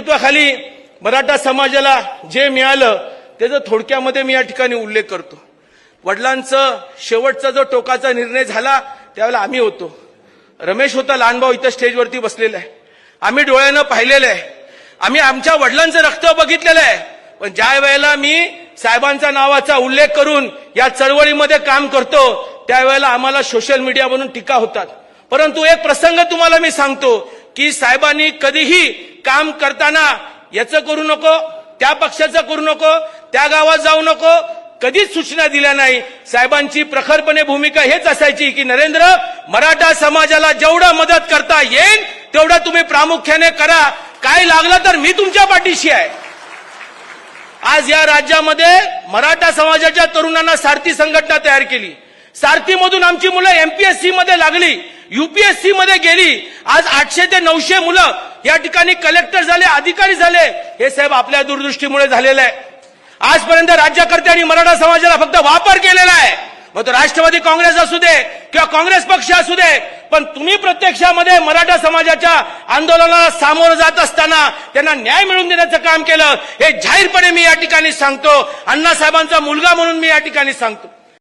नेतृत्वाखाली मराठा समाजाला जे मिळालं त्याचं थोडक्यामध्ये मी या ठिकाणी उल्लेख करतो. वडिलांचं शेवटचा जो टोकाचा निर्णय झाला त्यावेळेला आम्ही होतो. रमेश होता लहानभाऊ इथं स्टेजवरती बसलेला आहे. आम्ही डोळ्यानं पाहिलेलं आहे. आम्ही आमच्या वडिलांचं रक्त बघितलेलं आहे. पण ज्या वेळेला मी साहेबांचा नावाचा उल्लेख करून या चळवळीमध्ये काम करतो त्यावेळेला आम्हाला सोशल मीडियावरून टीका होतात. परंतु एक प्रसंग तुम्हाला मी सांगतो. की साहेबांनी कधीही काम करताना याचं करू नको त्या पक्षाचं करू नको त्या गावात जाऊ नको कधीच सूचना दिल्या नाही. साहेबांची प्रखरपणे भूमिका हेच असायची की नरेंद्र मराठा समाजाला जेवढं मदत करता येईल तेवढं तुम्ही प्रामुख्याने करा. काय लागलं तर मी तुमच्या पाठीशी आहे. आज या राज्यामध्ये मराठा समाजाच्या तरुणांना सारथी संघटना तयार केली. सारथीमधून आमची मुलं एमपीएससी मध्ये लागली युपीएससी मध्ये गेली. आज आठशे ते नऊशे मुलं या ठिकाणी कलेक्टर झाले अधिकारी झाले. हे साहेब आपल्या दूरदृष्टीमुळे झालेलं आहे. आजपर्यंत राज्यकर्ते आणि मराठा समाजाला फक्त वापर केलेला आहे. मग तो राष्ट्रवादी काँग्रेस असू दे किंवा काँग्रेस पक्ष असू दे पण तुम्ही प्रत्यक्षामध्ये मराठा समाजाच्या आंदोलनाला सामोरं जात असताना त्यांना न्याय मिळवून देण्याचं काम केलं हे जाहीरपणे मी या ठिकाणी सांगतो. अण्णासाहेबांचा मुलगा म्हणून मी या ठिकाणी सांगतो.